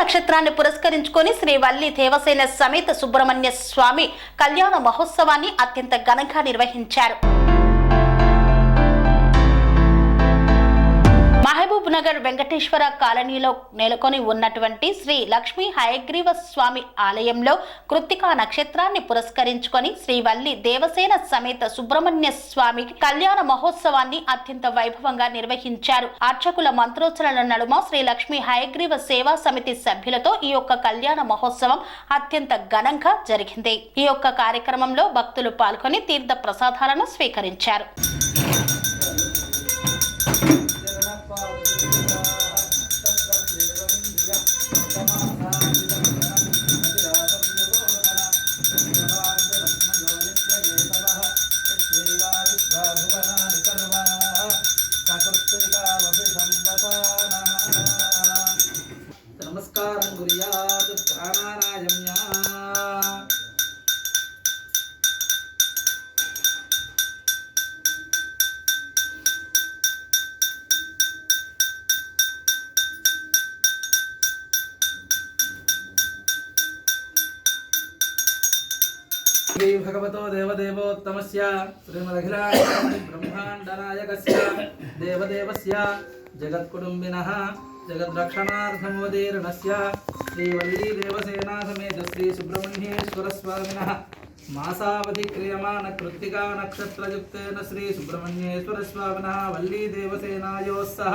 నక్షత్రాన్ని పురస్కరించుకొని శ్రీ వల్లి దేవసేన సమేత సుబ్రహ్మణ్య స్వామి కళ్యాణ మహోత్సవాన్ని అత్యంత ఘనంగా నిర్వహించారు. మహబూబ్ నగర్ వెంకటేశ్వర కాలనీలో నెలకొని ఉన్నటువంటి శ్రీ లక్ష్మీ హయగ్రీవ స్వామి ఆలయంలో కృత్తికా నక్షత్రాన్ని పురస్కరించుకొని శ్రీవల్లి దేవసేన సమేత సుబ్రహ్మణ్య స్వామి కళ్యాణ మహోత్సవాన్ని అత్యంత వైభవంగా నిర్వహించారు. అర్చకుల మంత్రోచ్చరణ నడుమ శ్రీ లక్ష్మీ హయగ్రీవ సేవా సమితి సభ్యులతో ఈ యొక్క కళ్యాణ మహోత్సవం అత్యంత ఘనంగా జరిగింది. ఈ యొక్క కార్యక్రమంలో భక్తులు పాల్గొని తీర్థ ప్రసాదాలను స్వీకరించారు. శ్రీ భగవతో దేవదేవోత్తమస్య శ్రీమదఖిలాయ బ్రహ్మాండనాయకస్య దేవదేవస్య జగత్కుటుంబినః జగద్రక్షణార్థమోదీర్ణస్య శ్రీవల్లీ దేవసేనా సమేత శ్రీ సుబ్రహ్మణ్యేశ్వర స్వామినః మాసావధి క్రియమాణ కృత్తికా నక్షత్రయుక్తేన శ్రీ సుబ్రహ్మణ్యేశ్వర స్వామినः వల్లీ దేవసేనాయోः సహ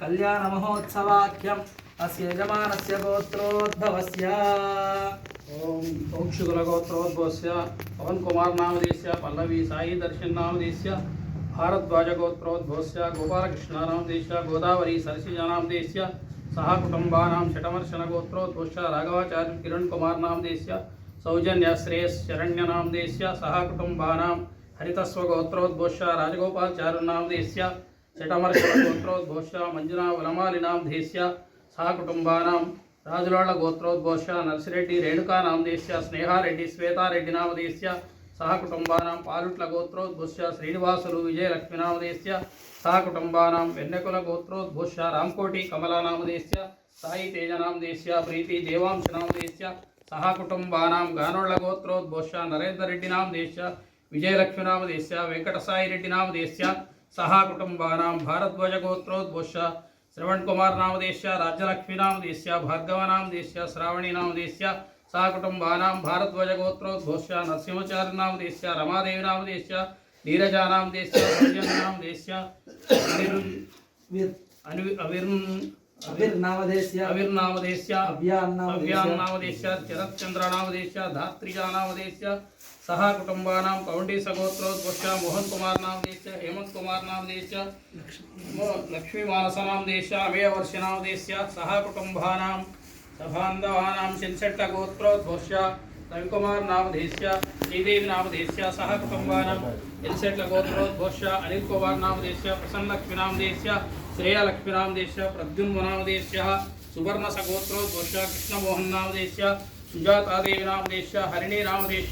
కళ్యాణ మహోత్సవాఖ్యం అస్య యజమానస్య గోత్రోద్భవస్య ओम पवन कुमार नामदेश्य पल्लवी साई दर्शन नामदेश्य भारद्वाज गोत्रोद्भवस्य गोपालकृष्ण देश गोदावरी सरसिजा देश सह कुटुंबानां षटमर्शन गोत्रोद्भवस्य राघवाचार्य किरण कुमार नामदेश्य सौजन्य श्रेयस शरण्य देश सह कुटुंबानां हरितस्व गोत्रोद्भवस्य राजगोपालचार्य नामदेश्य षटमर्शन गोत्रोद्भवस्य देश सह कुटुंबानां రాజులాళ్ళ గోత్రోద్ఘోష నర్సిరెడ్డి రేణుకా నామదేశ్య స్నేహారెడ్డి శ్వేతారెడ్డి నామదేశ్య సహకుటుంబానాం పాలుట్ల గోత్రోద్భోష శ్రీనివాసులు విజయలక్ష్మి నామదేశ్య సహ వెన్నెకుల గోత్రోద్భోష రామ్కోటి కమలానామదేశ్య సాయి తేజనామదేశ్య ప్రీతి దేవాంశ నామదేశ్య సహ గానోళ్ళ గోత్రోద్భోష నరేందర్ రెడ్డి నామదేశ్య విజయలక్ష్మి నామదేశ్య వెంకటసాయి రెడ్డి నామదేశ్య సహ భారద్వజ భారద్వాజ श्रवण कुमार नामदेश राज्यलक्ष्मी नामदेश भार्गव नामदेश श्रावणी नामदेश सहकुटुंबानां भारद्वजगोत्रोद्घोष नरसिंहचार्य नामदेश रमादेवी नामदेश नीरजा नामदेश नामदेश अभिर्नामदेश्य अभिर्नामदेश्य अभ्यान्नामदेश्य जगतचंद्रनामदेश्य धात्रिजानामदेश्य सह कुटुंबानां पौंडी सगोत्रोद्वश्य मोहन कुमार नामदेश्य हेमंत कुमार नामदेश्य लक्ष्मी मानस नामदेश्य अमेय वर्ष नामदेश्य सह कुटुंबानां सभान्धवानां शिंसेट्ट गोत्रोद्वश्य रविकुमार सह कुटुंबानां शिंसेट्ट गोत्रोद्वश्य अनिल श्रेयलक्ष्मीरामदेश्य प्रद्युन्मनामदेश्य सुवर्णसगोत्रो दोष्य कृष्णमोहन्नामदेश्य सुजातादेवीनामदेश्य देश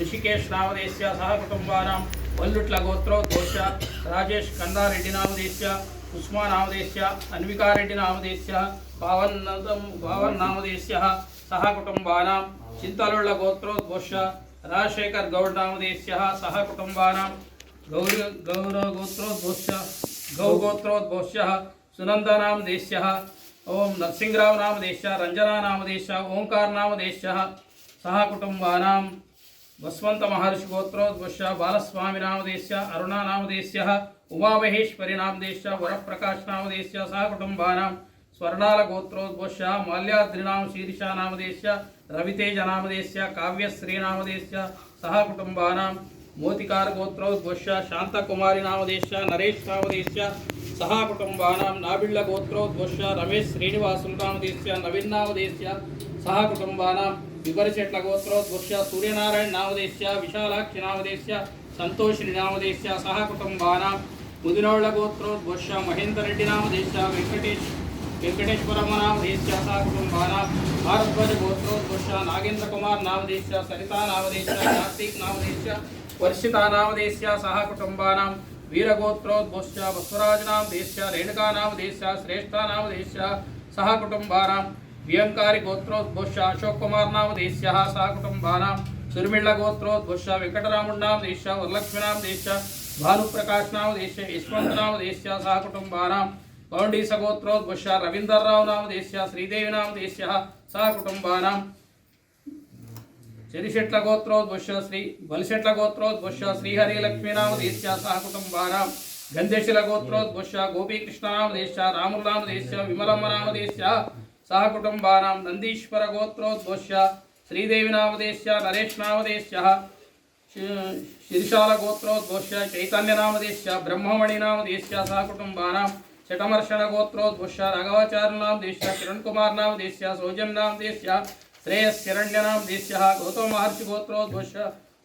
ऋषिकेशनामदेश्य सहकुटुम्बानां, वल्लुट्लगोत्रो दोष राजेश देश उस्मानामदेश्य अन्विकारेड्डिनामदेश्य भावन्नदं भावन्नामदेश्यः सहकुटुम्बानां चिन्तलुळ्ळगोत्रोद्भोष्य ರಾಜಶೇಖರ್ राजशेखर गौड़नाम देश सह ಗೌರಿ गौर ಗೋತ್ರೋದ್ಭೋಷ್ಯ गौगोत्रोद्भोष्य सुनंदनाम देश्य ओम नरसिंहराव नाम देश रंजना नाम देश ओंकार नाम देश सह कुटुंबा वसवंत महर्षि गोत्रोद्भुष्य बालस्वामी नाम देश अरुणा नाम देश उमा महेश्वरी नाम देश वरप्रकाश नाम देश सह कुटुंबा स्वर्णाल गोत्रोद्भुष्य माल्याद्रि शीर्षा नाम देश रवितेज नाम देश काव्यश्री नाम देश सह कुटुंबा శీర్ష నామదేశ్య రవితేజ మోతికార గోత్రోద్భుష్య శాంతకుమారి నామదేశ నరేష్ నామదేశ సహ కుటుంబానాం నాబిళ్ళ గోత్రోద్భుష్య రమేష్ శ్రీనివాసులు నామదేశ నవీన్ నామదేశ్య సహ కుటుంబానాం విపరిచెట్ల గోత్రోద్భుష్య సూర్యనారాయణ నామదేశ విశాలాక్షి నామదేశ సంతోషిని నామదేశ సహ కుటుంబానాం ముదినోళ్ళ గోత్రోద్భుష్య మహేందర్ రెడ్డి నామదేశ వెంకటేష్ వెంకటేశ్వరమ్మ నామదేశ్య సహ కుటుంబానాం భారద్వాజ గోత్రోద్భుష్య నాగేంద్ర కుమార్ నామదేశ సరితా నామదేశ కార్తీక్ నామదేశ वर्षितानामदेश्या सह कुटुम्बानां, वीरगोत्रोद्भुश्च वसुराजनां देश्या, रेणुकानामदेश्या, श्रेष्ठानामदेश्या सह कुटुम्बानां व्यङ्कारिगोत्रोद्भुश्च अशोककुमारनामदेश्यः सह कुटुम्बानां सुर्मिळ्ळगोत्रोद्भुश्च वेङ्कटरामुण्णां देश्य वरलक्ष्मीनां देश्य भानुप्रकाशनामदेश्य यशवन्तनामदेश्य सह कुटुम्बानां कौण्डीसगोत्रोद्भुश्च रवीन्द्ररावनामदेश्य श्रीदेवीनामदेश्यः सह कुटुम्बानां। చెరిశెట్ల గోత్రోద్భుష్య శ్రీ బలిశెట్ల గోత్రోద్భుష్య శ్రీహరి లక్ష్మీనామదేశ్య సహ కుటుంబానాం గంధేశిల గోత్రోద్భుష్య గోపీకృష్ణనామదేశ్య రాములామదేశ్య విమలమ్మ నామదేశ్య సహ కుటుంబానాం నందీశ్వర గోత్రోద్భుష్య శ్రీదేవి నామదేశ్య నరేష్ నామదేశ్య శిరిశాల గోత్రోద్భుష్య చైతన్య నామదేశ్య బ్రహ్మమణి నామదేశ్య సహ కుటుంబానాం చటమర్షణ గోత్రోద్భుష్య రాఘవాచార్య నామదేశ్య కిరణ్ కుమార్ నామదేశ్య సౌజన్ నామదేశ్య श्रेयस्रण्यनामदेश गौतमहर्षिगोत्रोद्भुष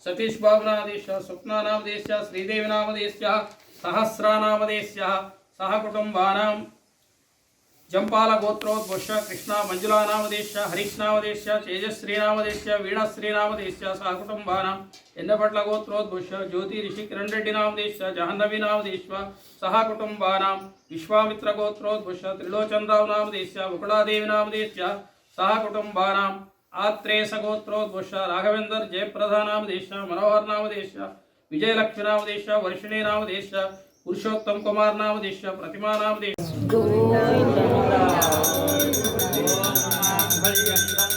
सतीशबाबुनादेश स्वप्नानामदेश देश्य सहस्रानामदेश सहकुटुंबानां जंपालगोत्रोद्भुष कृष्णा मंजुलानामदेश हरीशनामदेश तेजश्रीनामदेश वीणश्रीनामदेश सहकुटुंबानां एन्नपट्लगोत्रोद्भुष ज्योतिऋषिकिरण्रेड्डिनामदेश जहन्नवीनामदेश सहकुटुंबानां विश्वामित्रगोत्रोद्भुष त्रिलोचनरावनामदेश मुकुलादेवीनामदेश తేజశ్రీ నామదేశ్య వీణశ్రీ నామదేశ్య సహ కుటుంబానాం ఎన్నపట్ల గోత్రోద్భుష్య జ్యోతి Rishi Kiran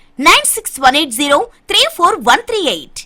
nine six one eight zero three four one three eight